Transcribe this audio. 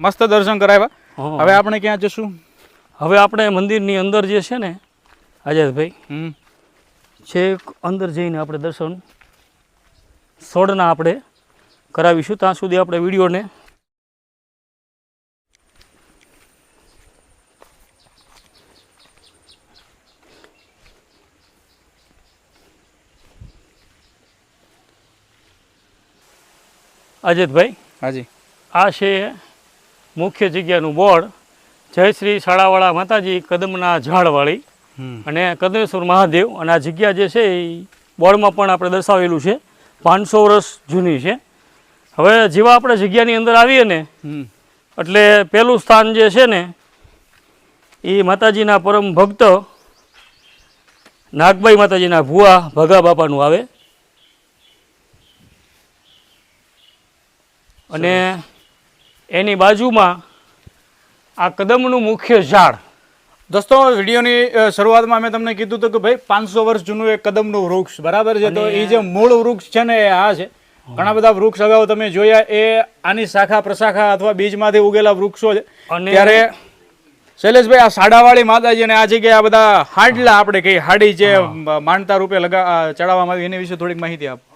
મસ્ત દર્શન કરાવ્યા. હવે આપણે ક્યાં જશું? હવે આપણે મંદિરની અંદર જે છે ને આઝાદભાઈ છેક અંદર જઈને આપણે દર્શન સોળના આપણે કરાવીશું. ત્યાં સુધી આપણે વિડીયોને અજિતભાઈ હાજી. આ છે મુખ્ય જગ્યાનું બોર્ડ જય શ્રી શાળાવાળા માતાજી કદમના ઝાડવાળી અને કદમેશ્વર મહાદેવ. અને આ જગ્યા જે છે એ બોર્ડમાં પણ આપણે દર્શાવેલું છે. પાંચસો વર્ષ જૂની છે. હવે જેવા આપણે જગ્યાની અંદર આવીએ ને એટલે પહેલું સ્થાન જે છે ને એ માતાજીના પરમ ભક્ત નાગબાઈ માતાજીના ભુવા ભગા બાપાનું આવે. અને એની બાજુમાં આ કદમનું મુખ્ય ઝાડ. દોસ્તો વિડીયોની શરૂઆતમાં મેં તમને કીધું હતું કે ભાઈ પાંચસો વર્ષ જૂનું એક કદમનું વૃક્ષ બરાબર છે? તો એ જે મૂળ વૃક્ષ છે ને એ આ છે. ઘણા બધા વૃક્ષ અગાઉ તમે જોયા એ આની શાખા પ્રશાખા અથવા બીજમાંથી ઉગેલા વૃક્ષો છે. ત્યારે શૈલેષભાઈ આ સાડાવાળી માતાજી અને આ જગ્યાએ આ બધા હાડલા આપણે કહીએ હાડી જે માનતા રૂપે લગા ચડાવવામાં આવી એની વિશે થોડીક માહિતી આપો.